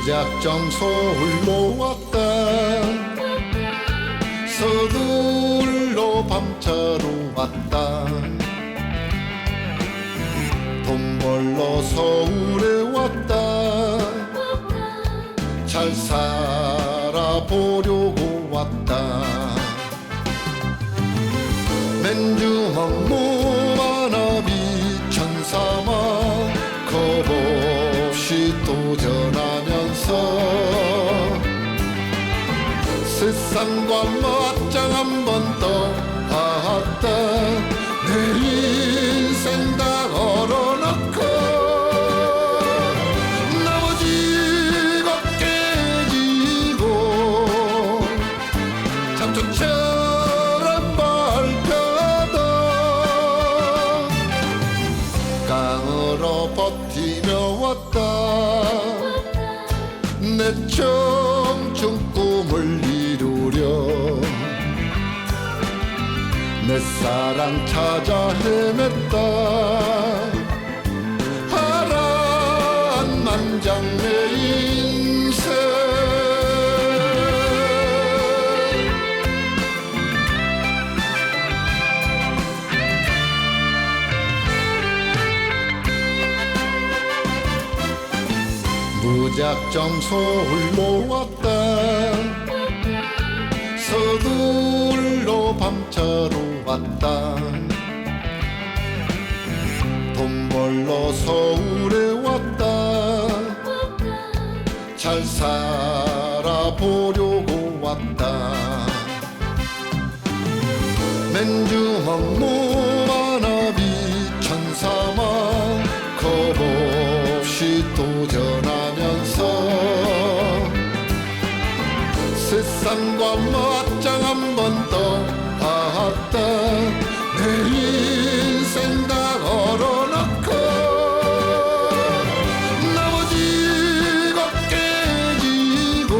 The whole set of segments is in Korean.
무작정 서울로 왔다. 서둘러 밤차로 왔다. 돈 벌러 서울에 왔다. 잘 살아보려고 왔다. 맨주먹 노만화 비천삼아 겁없이 도전하 세상과 맞짱 한 번 떠봤다. 내 인생 다 걸어놓고 넘어지고 깨지고 잡초처럼 밟혀도 강으로 버티며 왔다. 내 청춘 꿈을 이루려. 내 사랑 찾아 헤맸다. 파란 만장 내 인생. 무작정 서울로 왔다 서둘러 밤차로 왔다. 돈 벌러 서울에 왔다. 잘 살아보려고 왔다. 맨주먹 노만화 비천삼아 세상과 맞짱 한 번 떠봤다. 내 인생 다 걸어놓고 넘어지고 깨지고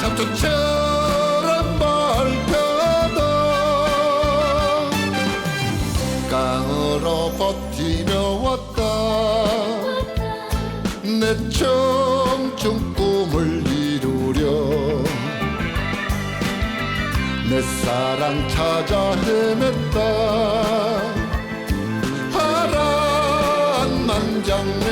잡초처럼 밟혀도 강으로 버티며 왔다. 내 청춘 꿈을 부려. 내 사랑 찾아 헤맸다. 파란 만장내